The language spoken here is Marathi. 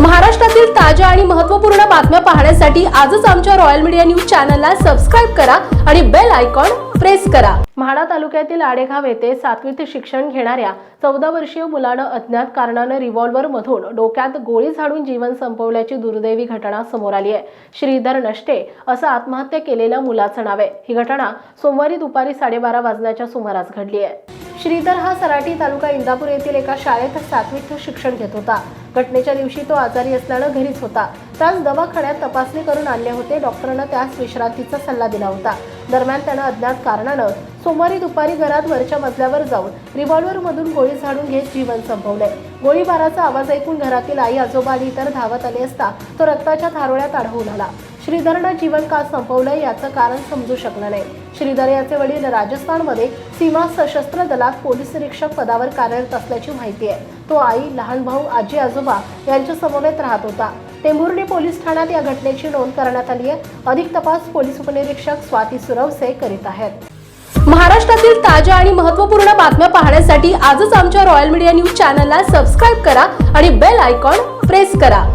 महाराष्ट्रातील ताज्या आणि महत्त्वपूर्ण बातम्या पाहण्यासाठी आजच आमच्या रॉयल मीडिया न्यूज चॅनलला सबस्क्राईब करा आणि बेल आयकॉन प्रेस करा. म्हाडा तालुक्यातील आडेगाव येथे सातवीत शिक्षण घेणाऱ्या चौदा वर्षीय मुलानं अज्ञात कारणानं रिव्हॉल्व्हर मधून डोक्यात गोळी झाडून जीवन संपवल्याची दुर्दैवी घटना समोर आली आहे. श्रीधर नष्टे असं आत्महत्या केलेल्या मुलाचं नाव आहे. ही घटना सोमवारी दुपारी साडेबारा वाजण्याच्या सुमारास घडली आहे. श्रीधर हा सराटी तालुका इंदापूर येथील एका शाळेत सातवीत शिक्षण घेत होता. घटनेच्या दिवशी तो आजारी असल्यानं घरीच होता. त्यास दवाखान्यात तपासणी करून आणले होते. डॉक्टरांना त्यास विश्रांतीचा सल्ला दिला होता. दरम्यान त्यानं अज्ञात कारणानं सोमवारी दुपारी घरात वरच्या मजल्यावर जाऊन रिव्हॉल्व्हर मधून गोळी झाडून घेत जीवन संपवले. गोळीबाराचा आवाज ऐकून घरातील आई आजोबा आणि इतर धावत आले असता तो रक्ताच्या थारोळ्यात आढळून आला. श्रीधरनं जीवन का संपवलं याचं कारण समजू शकलं नाही. श्रीधर याचे वडील राजस्थानमध्ये सीमा सशस्त्र दलात पोलीस निरीक्षक पदावर कार्यरत असल्याची माहिती आहे. तो आई लहान भाऊ आजी आजोबा यांच्या समवेत राहत होता. टेंभुर्णी पोलीस ठाण्यात या घटनेची नोंद करण्यात आली आहे. अधिक तपास पोलीस उपनिरीक्षक स्वाती सुरवसे करीत आहेत. महाराष्ट्रातील ताज्या आणि महत्त्वपूर्ण बातम्या पाहण्यासाठी आजच आमच्या रॉयल मीडिया न्यूज चॅनलला सबस्क्राईब करा आणि बेल आयकॉन प्रेस करा.